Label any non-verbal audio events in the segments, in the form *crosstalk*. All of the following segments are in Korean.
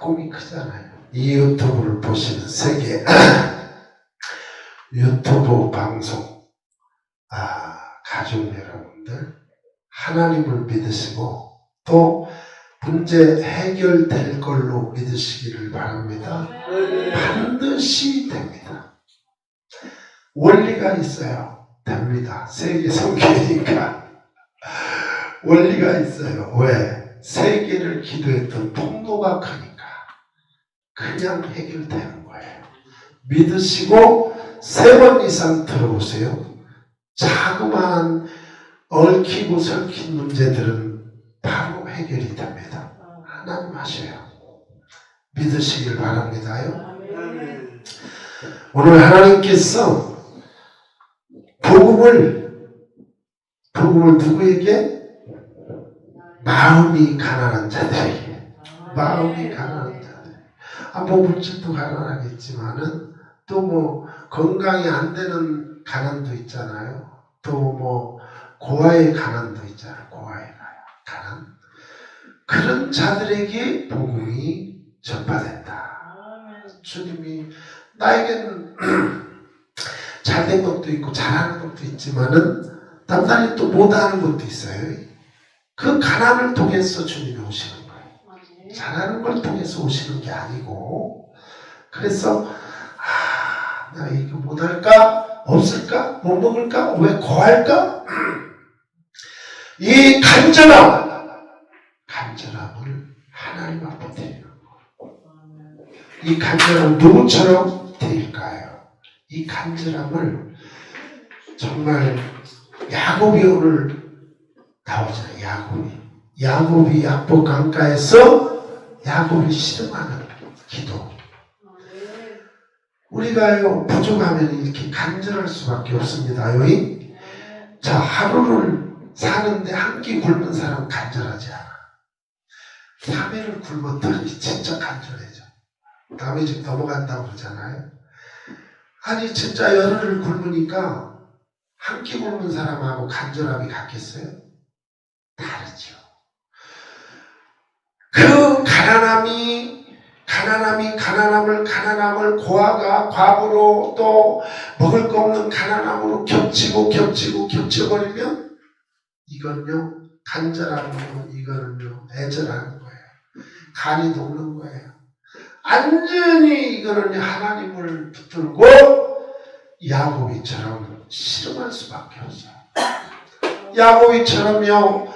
꿈이 크잖아요. 이 유튜브를 보시는 세계 *clears throat* 유튜브 방송 아, 가족 여러분들 하나님을 믿으시고 또 문제 해결될 걸로 믿으시기를 바랍니다. 반드시 됩니다. 원리가 있어요. 됩니다. 세계 성교니까 *laughs* 원리가 있어요. 왜? 세계를 기도했던 통로가 크니까 그냥 해결되는 거예요. 믿으시고 세 번 이상 들어보세요. 자그마한 얽히고 설킨 문제들은 바로 해결이 됩니다. 하나님 하셔요. 믿으시길 바랍니다요. 오늘 하나님께서 복음을 복음을 누구에게 마음이 가난한 자들에게 마음이 가난한 뭐 물질도 가난하겠지만은 또 뭐 건강이 안 되는 가난도 있잖아요. 또 뭐 고아의 가난도 있잖아요. 고아의 가난. 그런 자들에게 복음이 전파된다. 주님이 나에게는 *clears throat* 잘된 것도 있고 잘하는 것도 있지만은 남들이 또 못하는 것도 있어요. 그 가난을 통해서 주님이 오시는. 잘하는 걸 통해서 오시는 게 아니고 그래서 아, 나 이거 못할까? 없을까? 못 먹을까? 왜 고할까? 이 간절함 간절함을 하나님 앞에 드리는 거예요. 이 간절함 누구처럼 드릴까요? 이 간절함을 정말 야곱이 오늘 나오잖아요. 야곱이 야곱이 야복 강가에서 야곱이 실험하는 기도 우리가요 부족하면 이렇게 간절할 수밖에 없습니다요. 자 하루를 사는데 한 끼 굶는 사람 간절하지 않아. 3일을 굶었더니 진짜 간절해져. 다음에 지금 넘어간다고 그러잖아요. 아니 진짜 열흘을 굶으니까 한 끼 굶는 사람하고 간절함이 같겠어요? 다르죠. 그 가난함이 가난함이 가난함을 가난함을 고아가 과부로 또 먹을 거 없는 가난함으로 겹치고 겹치고 겹쳐버리면 이건요 간절함이요 이거는요 애절하는 거예요. 간이 녹는 거예요. 완전히 이거는 하나님을 붙들고 야곱이처럼 실험할 수밖에 없어요. 야곱이처럼요,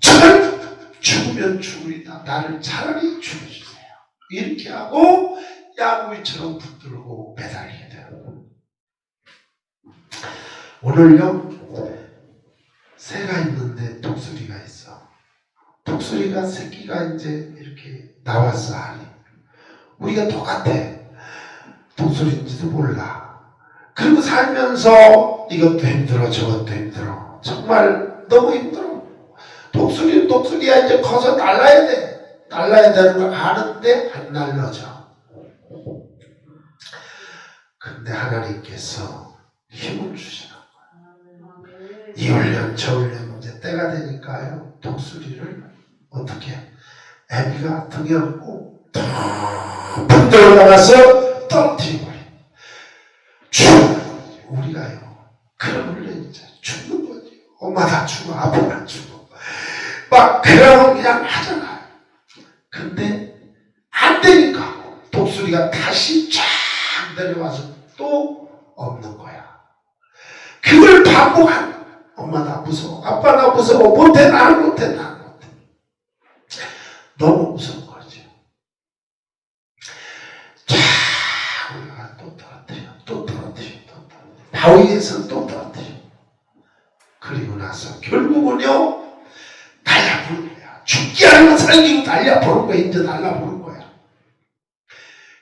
절 죽으면 죽으리다. 나를 차라리 죽여주세요. 이렇게 하고 야곱이처럼 붙들고 매달리게 돼요. 오늘요, 새가 있는데 독수리가 있어. 독수리가 새끼가 이제 이렇게 나왔어, 알이. 우리가 똑같아. 독수리인지도 몰라. 그리고 살면서 이것도 힘들어, 저것도 힘들어. 정말 너무 힘들어. 독수리는 독수리야 이제 커서 날라야 돼. 날라야 되는 걸 아는데 안 날라져. 근데 하나님께서 힘을 주시는 거예요. 이 훈련, 저 훈련 이제 때가 되니까요. 독수리를 어떻게 애비가 등에 업고 툭 올라가서 떨어뜨리고 죽는. 우리가요. 그런 훈련이죠. 죽는 거지. 엄마 다 죽어. 아빠 다 죽어. 막 그러고 그냥 하잖아요. 근데 안 되니까 독수리가 다시 쫙 내려와서 또 없는 거야. 그걸 거야. 엄마 나 무서워. 아빠 나 무서워. 못해 나 못해 나 못해. 너무 무서운 거지. 쫙 올라가 또 떨어뜨려. 또 떨어뜨려. 또 떨어뜨려. 바위에서 또 떨어뜨려. 그리고 나서 결국은요 날려보는 거야. 죽지 않으면 살기고 날려보는 거야. 이제 날려보는 거야.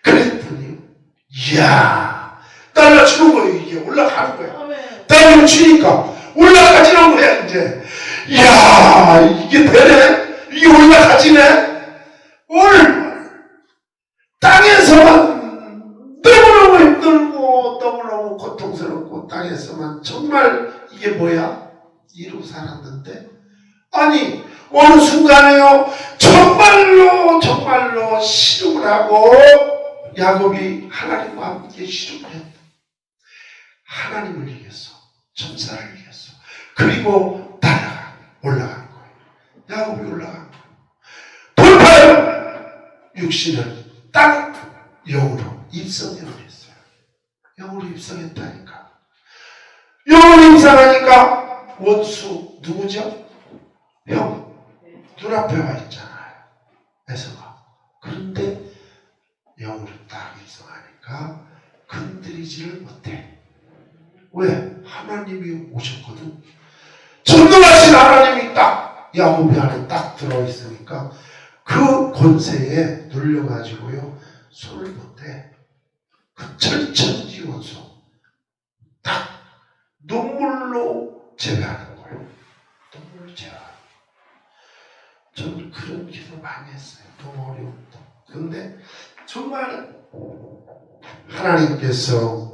그랬더니 이야 날려주는 거예요. 이게 올라가는 거야. 땅을 치니까 올라가지는 거야 이제 이야 이게 되네 이게 올라가지네 오늘 땅에서만 너무너무 힘들고 너무너무 고통스럽고 땅에서만 정말 이게 뭐야 이루고 살았는데 아니 어느 순간에요 정말로 정말로 씨름을 하고 야곱이 하나님과 함께 씨름을 했다. 하나님을 이겼어. 천사를 이겼어. 그리고 날아가 올라간 거예요. 야곱이 올라간 거예요. 돌파요. 육신을 딱 영으로 입성을 했어요. 영으로 입성했다니까. 영으로 입성하니까 원수 누구죠? 형 눈앞에 와 있잖아요. 에서가. 그런데 영으로 딱 입성하니까 건드리지를 못해. 왜? 하나님이 오셨거든. 전능하신 하나님이 딱 야곱이 안에 딱 들어 있으니까 그 권세에 눌려가지고요 손을 못대. 그 철천지 원수 딱 눈물로 제외하는 거예요. 눈물로 제외하는 거예요. 그런 기도 많이 했어요. 너무 어려운데. 근데 정말 하나님께서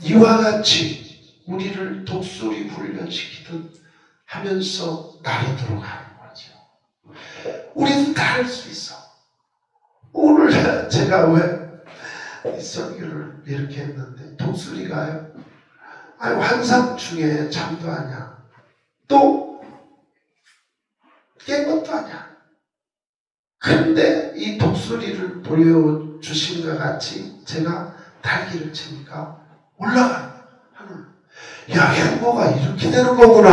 이와 같이 우리를 독수리 훈련시키듯 하면서 나르도록 하는 거죠. 우리도 다할수 있어. 오늘 제가 왜이 설교를 이렇게 했는데 독수리가요. 아니 환상 중에 잠도 하냐. 또깬 것도 아니야. 근데 이 독수리를 보여주신 것 같이 제가 달기를 치니까 올라가는 하늘. 야, 행보가 이렇게 되는 거구나.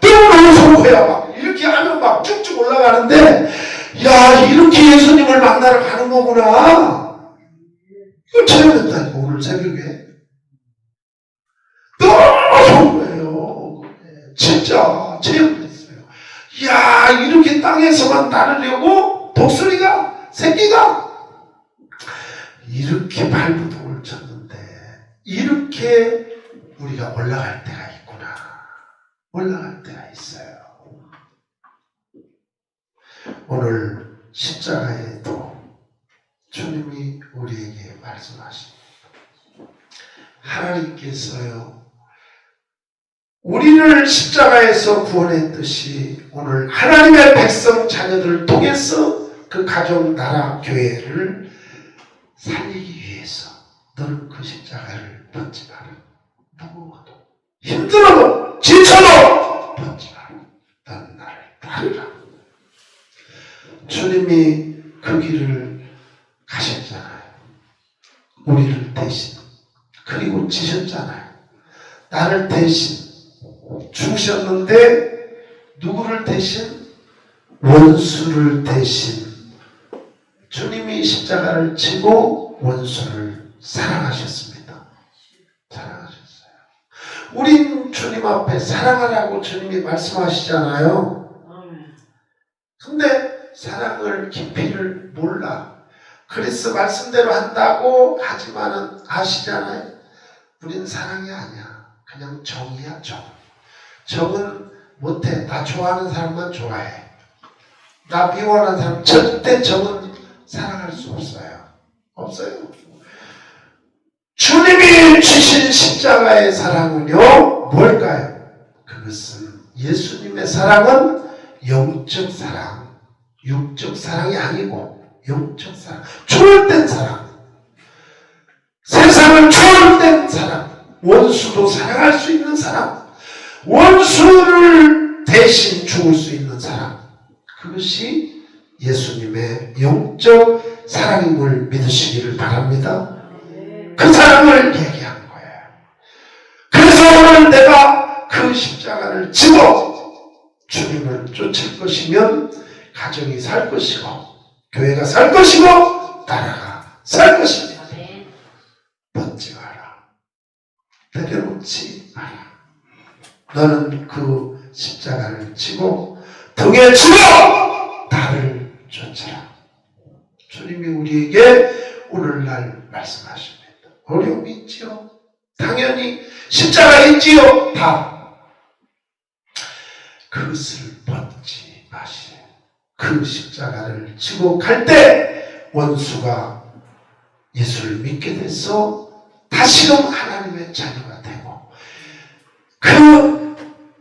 너무 거야. 막 이렇게 하면 막 쭉쭉 올라가는데, 야, 이렇게 예수님을 만나러 가는 거구나. 이걸 체험했다니까, 오늘 새벽에. 너무 좋은 거예요. 진짜 체험했어요. 야, 이렇게 땅에서만 따르려고 독수리가, 새끼가 이렇게 발부동을 쳤는데, 이렇게 우리가 올라갈 때가 있구나. 올라갈 때가 있어요. 오늘 십자가에도 주님이 우리에게 말씀하십니다. 하나님께서요, 우리를 십자가에서 구원했듯이 오늘 하나님의 백성 자녀들을 통해서 그 가정, 나라, 교회를 살리기 위해서 너는 그 십자가를 벗지 마라. 누구도 힘들어도 지쳐도 벗지 마라. 넌 나를 따르라. 주님이 그 길을 가셨잖아요. 우리를 대신. 그리고 지셨잖아요. 나를 대신 죽으셨는데 누구를 대신? 원수를 대신 주님이 십자가를 치고 원수를 사랑하셨습니다. 사랑하셨어요. 우린 주님 앞에 사랑하라고 주님이 말씀하시잖아요. 근데 사랑을 깊이를 몰라. 그리스 말씀대로 한다고 하지만은 아시잖아요. 우린 사랑이 아니야. 그냥 정이야, 정. 정은 못해. 나 좋아하는 사람만 좋아해. 나 미워하는 사람 절대 정은 사랑할 수 없어요. 없어요. 주님이 주신 십자가의 사랑은요, 뭘까요? 그것은 예수님의 사랑은 영적 사랑, 육적 사랑이 아니고 영적 사랑, 초월된 사랑, 세상을 초월된 사랑, 원수도 사랑할 수 있는 사랑, 원수를 대신 죽을 수 있는 사랑, 그것이 예수님의 영적 사랑임을 믿으시기를 바랍니다. 그 사랑을 얘기한 거예요. 그래서 오늘 내가 그 십자가를 지고 주님을 쫓을 것이면 가정이 살 것이고 교회가 살 것이고 나라가 살 것입니다. 벗지 마라. 내려놓지 마라. 너는 그 십자가를 지고 등에 지고 나를 쫓아라. 주님이 우리에게 오늘날 말씀하십니다. 어려움이 있지요. 당연히 십자가 있지요. 다. 그것을 벗지 마시오. 그 십자가를 지고 갈 때 원수가 예수를 믿게 돼서 다시금 하나님의 자녀가 되고 그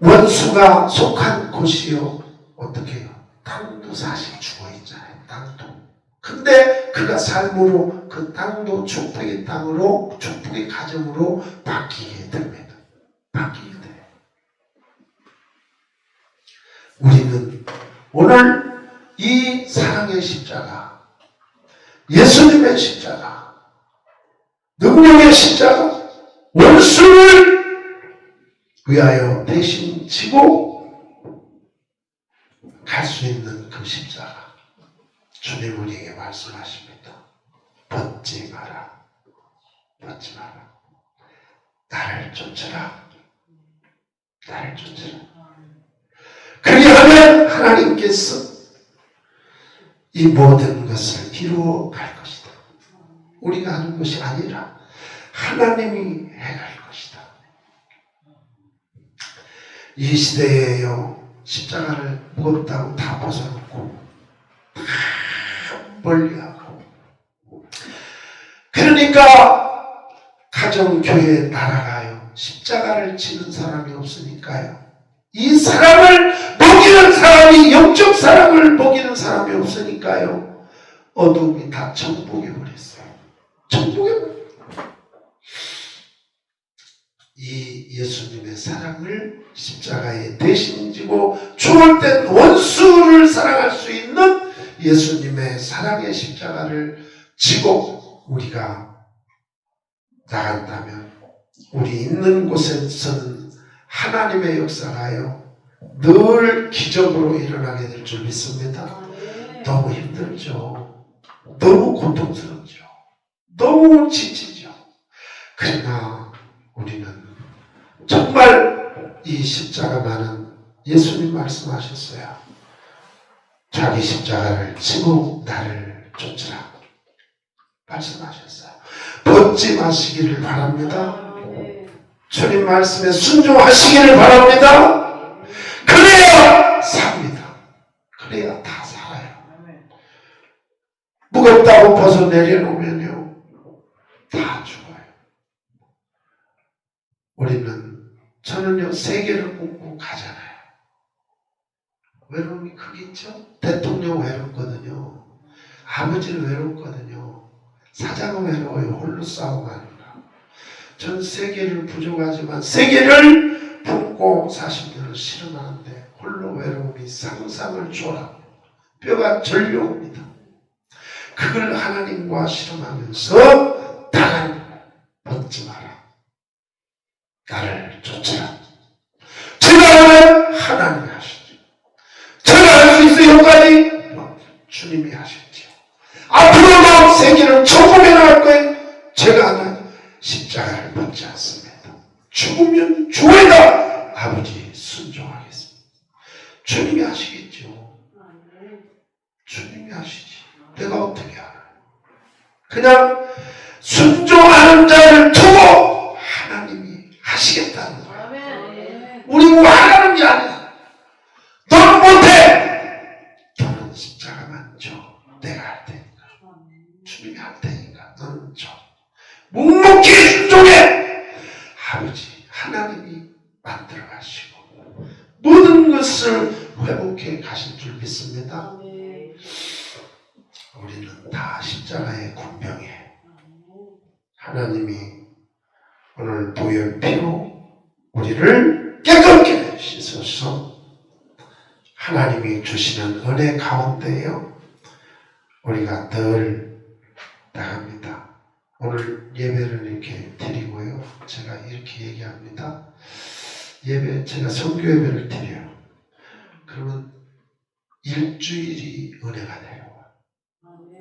원수가 속한 곳이요 어떻게 해요? 땅도 사실 죽어 있잖아요. 땅도 근데 그가 삶으로 그 땅도 축복의 땅으로 축복의 가정으로 바뀌게 됩니다. 바뀌게 돼요. 우리는 오늘 이 사랑의 십자가, 예수님의 십자가, 능력의 십자가, 원수를 위하여 대신 지고 갈 수 있는 그 십자가. 주님 우리에게 말씀하십니다. 벗지 마라. 벗지 마라. 나를 쫓으라. 나를 쫓으라. 그리하면 하나님께서 이 모든 것을 이루어 갈 것이다. 우리가 하는 것이 아니라 하나님이 해갈 것 이 시대에요. 십자가를 무겁다고 다 벗어놓고 다 멀리하고. 그러니까 가정교회 날아가요. 십자가를 지는 사람이 없으니까요. 이 사람을 먹이는 사람이 영적 사람을 먹이는 사람이 없으니까요. 어둠이 다 정복해 버렸어요. 정복해 버렸어요. 이 예수님의 사랑을 십자가에 대신 지고 추월된 원수를 사랑할 수 있는 예수님의 사랑의 십자가를 지고 우리가 나간다면 우리 있는 곳에서는 하나님의 역사가요 늘 기적으로 일어나게 될 줄 믿습니다. 너무 힘들죠. 너무 고통스럽죠. 너무 지치죠. 그러나 우리는 정말 이 십자가만은 예수님 말씀하셨어요. 자기 십자가를 지고 나를 쫓으라. 말씀하셨어요. 벗지 마시기를 바랍니다. 주님 말씀에 순종하시기를 바랍니다. 그래야 삽니다. 그래야 다 살아요. 무겁다고 벗어 내려놓으면요. 다 죽어요. 우리는 저는요 세계를 꿈꾸고 가잖아요. 외로움이 크겠죠? 대통령 외롭거든요. 아버지는 외롭거든요. 사장은 외로워요. 홀로 가니까. 전 세계를 부족하지만 세계를 품고 40년을 실험하는데 홀로 외로움이 상상을 초월하고 뼈가 절려옵니다. 그걸 하나님과 실험하면서 나를 벗지 마라. 나를 쫓아라. 제가 하면 하나님이 하시죠. 제가 할 수 있어요, 여기까지? 뭐, 주님이 하셨죠. 앞으로도 세계를 정복해 나갈 거예요. 제가 하면 십자가를 벗지 않습니다. 죽으면 죽어야 아버지 순종하겠습니다. 주님이 하시겠죠. 주님이 하시지. 내가 어떻게 알아요? 그냥 순종하는 자를 두고 하나님이 하시겠다는 거예요. 우리 원하는 게 아니야. 너는 못해. 너는 십자가만 줘. 내가 할 테니까. 주님이 할 테니까 너는 줘. 묵묵히 순종해. 아버지 하나님이 만들어 가시고 모든 것을 회복해 가실 줄 믿습니다. 우리는 다 십자가의 군병에 하나님이 오늘 보혈 피로 우리를 깨끗게 씻어서 하나님이 주시는 은혜 가운데요 우리가 늘 나갑니다. 오늘 예배를 이렇게 드리고요. 제가 이렇게 얘기합니다. 예배 제가 성교 예배를 드려요. 그러면 일주일이 은혜가 돼요.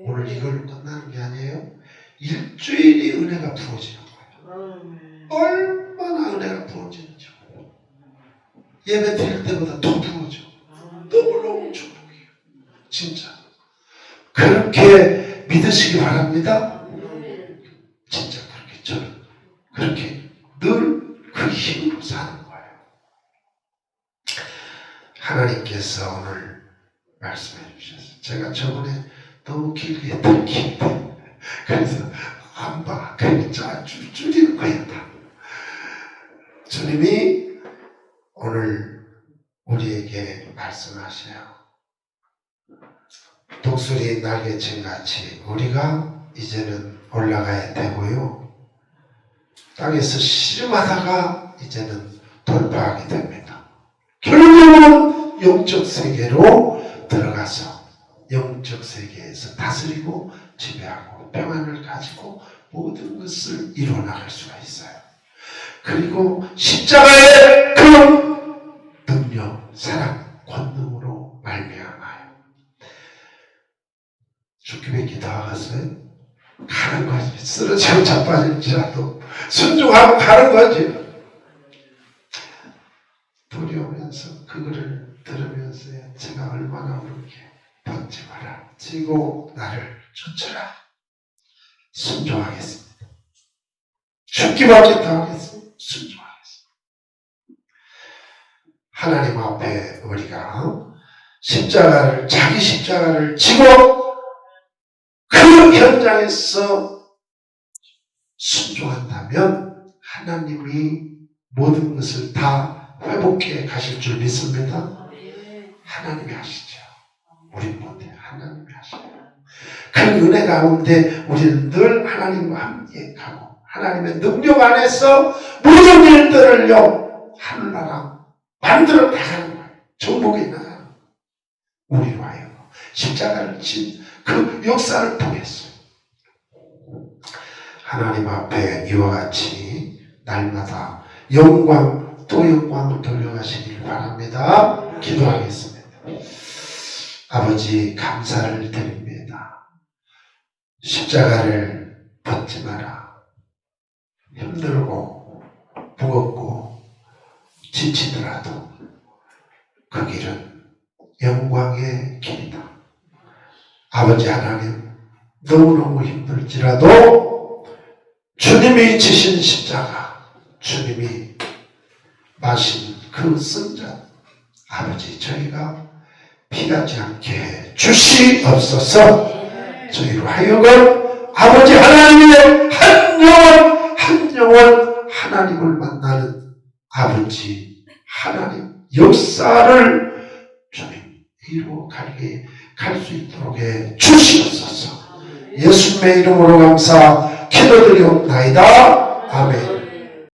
오늘 이걸 끝나는 게 아니에요. 일주일이 은혜가 부어지는 거예요. 얼마나 은혜가 부어지는지. 예배 드릴 때보다 더 부어져. 너무너무 축복이에요. 진짜. 그렇게 믿으시기 바랍니다. 진짜 그렇게 저는 그렇게 늘 그 힘으로 사는 거예요. 하나님께서 오늘 말씀해 주셨어요. 제가 저번에 너무 길게 긴데 그래서 안 봐. 짜 줄, 줄이는 거야 다. 주님이 오늘 우리에게 말씀하셔요. 독 독수리 날개친 같이 우리가 이제는 올라가야 되고요. 땅에서 씨름하다가 이제는 돌파하게 됩니다. 결국은 영적 세계로 들어가서 영적 세계에서 다스리고 지배하고 평안을 가지고 모든 것을 이루어 나갈 수가 있어요. 그리고 십자가의 그 능력, 사랑, 권능으로 말미암아요. 죽기에 기도하겠어요? 가는 거지. 쓰러지고 자빠질지라도 순종하고 가는 거지. 두려우면서 그거를 들으면서 제가 얼마나 마라. 지고 나를 쫓으라. 순종하겠습니다. 죽기밖에 더 하겠습니다. 순종하겠습니다. 하나님 앞에 우리가 십자가를, 자기 십자가를 지고 그 현장에서 순종한다면 하나님이 모든 것을 다 회복해 가실 줄 믿습니다. 하나님이 하시죠. 우린 못해. 하나님이 하셔요. 그 은혜 가운데 우리는 늘 하나님과 함께 가고 하나님의 능력 안에서 모든 일들을요 하늘나라 만들어 나가는 거예요. 정복해 나가는. 우리로 하여금 십자가를 진그 역사를 통해서 하나님 앞에 이와 같이 날마다 영광 또 영광을 돌려가시길 바랍니다. 기도하겠습니다. 아버지 감사를 드립니다. 십자가를 벗지 마라. 힘들고 무겁고 지치더라도 그 길은 영광의 길이다. 아버지 하나님 너무너무 힘들지라도 주님이 지신 십자가 주님이 마신 그 쓴잔 아버지 저희가 피하지 않게 해 주시옵소서 저희로 하여금 아버지 하나님의 한 영혼 한 영혼 하나님을 만나는 아버지 하나님 역사를 주님 이루어 가게 갈 수 있도록 해 주시옵소서. 예수님의 이름으로 감사 기도드리옵나이다. 아멘